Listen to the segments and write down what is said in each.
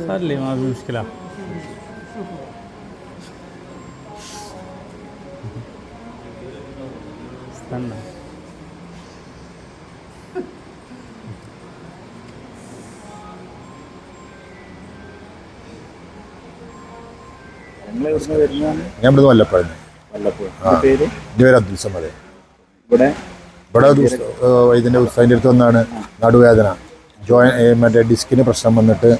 صار لي ما في مشكلة استنى നിങ്ങൾ എവിടുന്ന് വരുന്നതാണ് ഞാൻ ഇവിടെ വല്ലപ്പോഴും വല്ലപ്പോഴും ഇതിന്റെ പേര് എൻ്റെ പേര് അബ്ദുൽ സമദ് ഇവിടെ ഇവിടെ ഒരു ഉസ്- ഏഹ് ഇതിൻ്റെ ഉസ്താദിൻ്റെ അടുത്ത് വന്നാണ് നടുവേദന ജോയിൻ മറ്റേ ഡിസ്കിന് പ്രശ്നം വന്നിട്ട്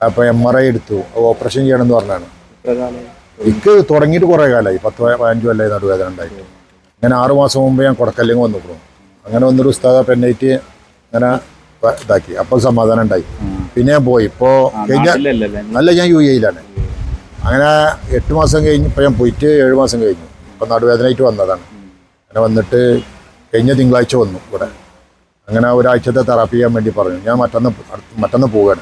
അപ്പോൾ എം ആർ ഐ എടുത്തു. ഓപ്പറേഷൻ ചെയ്യണമെന്ന് പറഞ്ഞാണ്. എനിക്ക് തുടങ്ങിയിട്ട് കുറേ കാലമായി. പത്ത് പതിനഞ്ചു കൊല്ലമായി നടുവേദന ഉണ്ടായിട്ട്. അങ്ങനെ ആറു മാസം മുമ്പ് ഞാൻ കൊടക്കല്ലെങ്കിൽ വന്നിട്ടു അങ്ങനെ വന്നൊരു ഉസ്താദ പെണ്ണൈറ്റ് അങ്ങനെ ഇതാക്കി. അപ്പോൾ സമാധാനം ഉണ്ടായി. പിന്നെ ഞാൻ പോയി. ഇപ്പോൾ കഴിഞ്ഞ നല്ല ഞാൻ യു എയിലാണ് അങ്ങനെ എട്ട് മാസം കഴിഞ്ഞ് ഇപ്പോൾ ഞാൻ പോയിട്ട് ഏഴ് മാസം കഴിഞ്ഞു. ഇപ്പം നടുവേദനയായിട്ട് വന്നതാണ്. അങ്ങനെ വന്നിട്ട് കഴിഞ്ഞ തിങ്കളാഴ്ച വന്നു ഇവിടെ. അങ്ങനെ ഒരാഴ്ചത്തെ തെറാപ്പി ചെയ്യാൻ വേണ്ടി പറഞ്ഞു. ഞാൻ മറ്റന്ന് മറ്റന്ന് പോവുകയാണ്.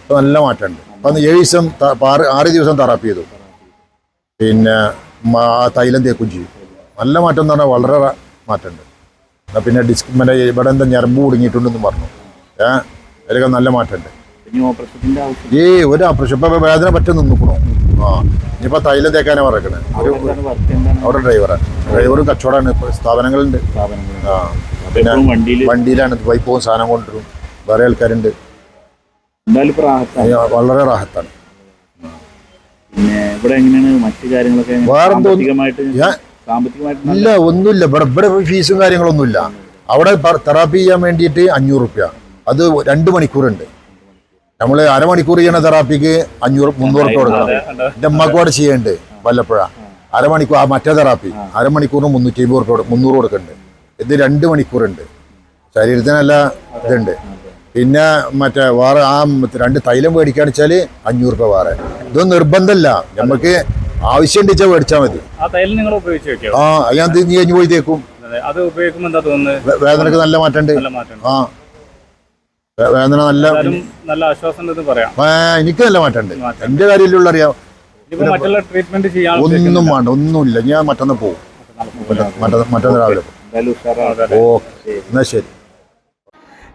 ഇപ്പൊ നല്ല മാറ്റമുണ്ട്. അപ്പം ഏഴ് ദിവസം ആറ് ആറ് ദിവസം തെറാപ്പി ചെയ്തു. പിന്നെ തൈലം തേക്കും ചെയ്യും. നല്ല മാറ്റം എന്ന് പറഞ്ഞാൽ വളരെ മാറ്റമുണ്ട്. എന്നാൽ പിന്നെ ഡിസ്ക് മറ്റേ ഇവിടെ എന്താ ഞരമ്പ് കുടുങ്ങിയിട്ടുണ്ടെന്ന് പറഞ്ഞു. ഏ? അതിലൊക്കെ നല്ല മാറ്റമുണ്ട്. ഏയ് ഒരു ഓപ്പറേഷൻ. ഇപ്പം വേദന പറ്റും നിന്നിക്കണോ. ആ ഇനിയിപ്പോൾ തൈലം തേക്കാനാണ് പറയണേ. ഒരു എന്താണ്? അവിടെ ഡ്രൈവറാണ്. ഡ്രൈവറും കച്ചവടമാണ്. ഇപ്പോൾ സ്ഥാപനങ്ങളുണ്ട്. ആ. വണ്ടിയിലാണ് വൈപ്പവും സാധനം കൊണ്ടുവരും. വേറെ ആൾക്കാരുണ്ട്. വളരെ റാഹത്താണ്. ഇവിടെ എങ്ങനെയാണ്? മറ്റു കാര്യങ്ങളൊക്കെ നല്ല- ഇല്ല ഒന്നുമില്ല. ഇവിടെ ഇവിടെ ഫീസും കാര്യങ്ങളൊന്നുമില്ല. അവിടെ തെറാപ്പി ചെയ്യാൻ വേണ്ടിയിട്ട് അഞ്ഞൂറ് റുപ്യ. അത് രണ്ട് മണിക്കൂറുണ്ട്. നമ്മൾ അരമണിക്കൂർ ചെയ്യണ തെറാപ്പിക്ക് അഞ്ഞൂറ് മുന്നൂറ് റുപ്യ കൊടുക്കണം. എന്റെ അമ്മയ്ക്ക് അവിടെ ചെയ്യണ്ട് വല്ലപ്പോഴാണ് അരമണിക്കൂർ ആ മറ്റേ തെറാപ്പി. അരമണിക്കൂറിന് മുന്നൂറ്റി അമ്പത് റുപ്യ മുന്നൂറ് കൊടുക്കുന്നുണ്ട് ഇത് രണ്ട് മണിക്കൂറുണ്ട്. ശരീരത്തിന് നല്ല ഇതുണ്ട്. പിന്നെ മറ്റേ വേറെ ആ രണ്ട് തൈലം മേടിക്കാന്ന് വെച്ചാൽ അഞ്ഞൂറ് രൂപ വേറെ. ഇതൊന്നും നിർബന്ധമല്ല നമുക്ക് ആവശ്യം ഉണ്ടെച്ചാൽ മേടിച്ചാൽ മതി. ആ ഞാൻ നീ കഴിഞ്ഞ് പോയി തേക്കും. വേദനക്ക് നല്ല മാറ്റമുണ്ട്. നല്ല മാറ്റം ആ. വേദന നല്ല നല്ല ആശ്വാസം എനിക്ക് നല്ല മാറ്റമുണ്ട്. എന്റെ കാര്യമില്ലുള്ള അറിയാം. ഒന്നും വേണ്ട ഒന്നുമില്ല. ഞാൻ മറ്റന്ന് പോകും മറ്റന്ന് മറ്റന്ന് രാവിലെ പോകും എന്തായാലും ഉഷാറാണ്. ഓക്കെ എന്നാ ശരി.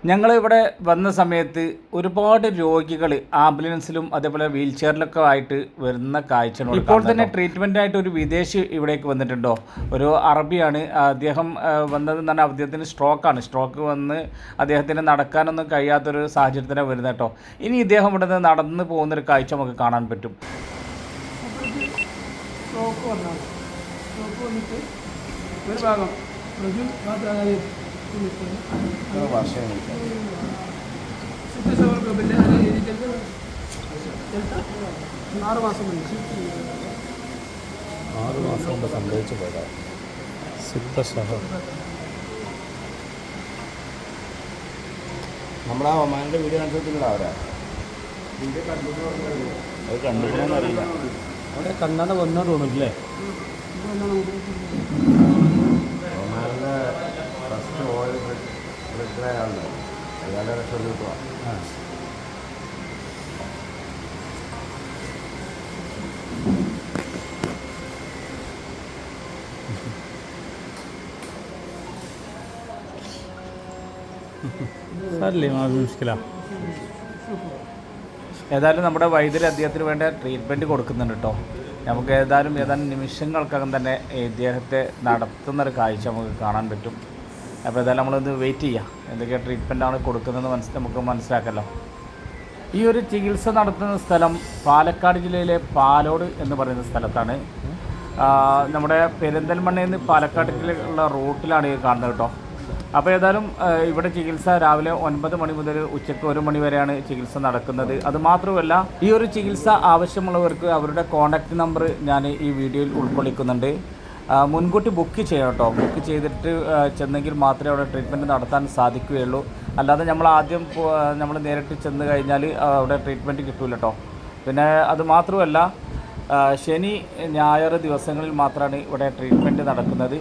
ഞങ്ങൾ ഇവിടെ വന്ന സമയത്ത് ഒരുപാട് രോഗികൾ ആംബുലൻസിലും അതേപോലെ വീൽ ചെയറിലൊക്കെ ആയിട്ട് വരുന്ന കാഴ്ച ഇപ്പോൾ തന്നെ ട്രീറ്റ്മെന്റ് ആയിട്ട് ഒരു വിദേശി ഇവിടേക്ക് വന്നിട്ടുണ്ടോ? ഒരു അറബിയാണ് അദ്ദേഹം വന്നത് എന്ന് പറഞ്ഞാൽ അദ്ദേഹത്തിന് സ്ട്രോക്കാണ് സ്ട്രോക്ക് വന്ന് അദ്ദേഹത്തിന് നടക്കാനൊന്നും കഴിയാത്തൊരു സാഹചര്യത്തിലാണ് വരുന്നത് കേട്ടോ. ഇനി ഇദ്ദേഹം ഇവിടെ നിന്ന് നടന്ന് പോകുന്നൊരു കാഴ്ച നമുക്ക് കാണാൻ പറ്റും. സ്ട്രോക്ക് വന്നാണ്. സ്ട്രോക്ക് വന്നിട്ട് ഒരു ഭാഗം ആറ് മാസം ആറ് മാസം കൊണ്ട് സംഭവിച്ചു പോയതാണ് സിദ്ധസഹ നമ്മുടെ ഒമാന്റെ വീഡിയോ കണ്ടിട്ടുണ്ടോ അവരാ? അത് കണ്ടിട്ടുണ്ടോ അറിയില്ല. അവിടെ കണ്ണാണ്ട് വന്നാ തോന്നുന്നില്ലേ ഇത്ര മുഷ്കില. ഏതായാലും നമ്മുടെ വൈദ്യുതി അദ്ദേഹത്തിന് വേണ്ട ട്രീറ്റ്മെന്റ് കൊടുക്കുന്നുണ്ട് കേട്ടോ. നമുക്ക് ഏതായാലും ഏതാനും നിമിഷങ്ങൾക്കകം തന്നെ ഇദ്ദേഹത്തെ നടത്തുന്ന ഒരു കാഴ്ച നമുക്ക് കാണാൻ പറ്റും. അപ്പോൾ ഏതായാലും നമ്മളൊന്ന് വെയിറ്റ് ചെയ്യാം. എന്തൊക്കെ ട്രീറ്റ്മെന്റാണ് കൊടുക്കുന്നതെന്ന് മനസ്സ് നമുക്ക് മനസ്സിലാക്കാമല്ലോ ഈ ഒരു ചികിത്സ നടത്തുന്ന സ്ഥലം പാലക്കാട് ജില്ലയിലെ പാലോട് എന്ന് പറയുന്ന സ്ഥലത്താണ്. നമ്മുടെ പെരിന്തൽമണ്ണയിൽ നിന്ന് പാലക്കാട് പാലക്കാട്ടിലേക്കുള്ള റൂട്ടിലാണ് ഈ കാണുന്നത് കേട്ടോ. അപ്പോൾ ഏതായാലും ഇവിടെ ചികിത്സ രാവിലെ ഒൻപത് മണി മുതൽ ഉച്ചയ്ക്ക് ഒരു മണി വരെയാണ് ചികിത്സ നടക്കുന്നത്. അത് മാത്രമല്ല ഈ ഒരു ചികിത്സ ആവശ്യമുള്ളവർക്ക് അവരുടെ കോൺടാക്റ്റ് നമ്പർ ഞാൻ ഈ വീഡിയോയിൽ ഉൾക്കൊള്ളിക്കുന്നുണ്ട്. മുൻകൂട്ടി ബുക്ക് ചെയ്യണം കേട്ടോ. ബുക്ക് ചെയ്തിട്ട് ചെന്നെങ്കിൽ മാത്രമേ അവിടെ ട്രീറ്റ്മെന്റ് നടത്താൻ സാധിക്കുകയുള്ളൂ. അല്ലാതെ നമ്മൾ ആദ്യം നമ്മൾ നേരിട്ട് ചെന്ന് കഴിഞ്ഞാൽ അവിടെ ട്രീറ്റ്മെന്റ് കിട്ടില്ല കേട്ടോ. പിന്നെ അത് മാത്രമല്ല ശനി ഞായർ ദിവസങ്ങളിൽ മാത്രമാണ് ഇവിടെ ട്രീറ്റ്മെന്റ് നടക്കുന്നത്.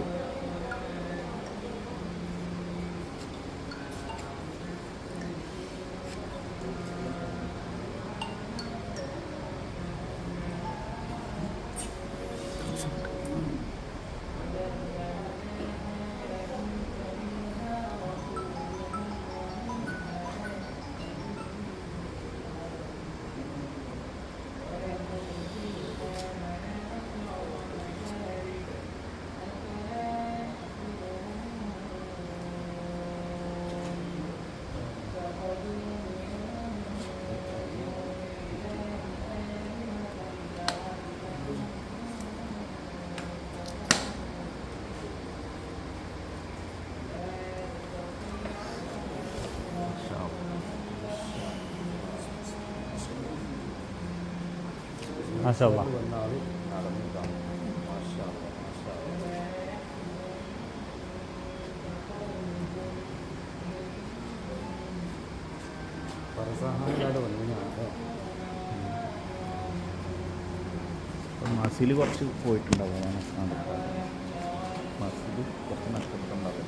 മാഷാ മസിൽ കുറച്ച് പോയിട്ടുണ്ടാവും. മസിൽ കുറച്ച് നഷ്ടപ്പെട്ടുണ്ടാവും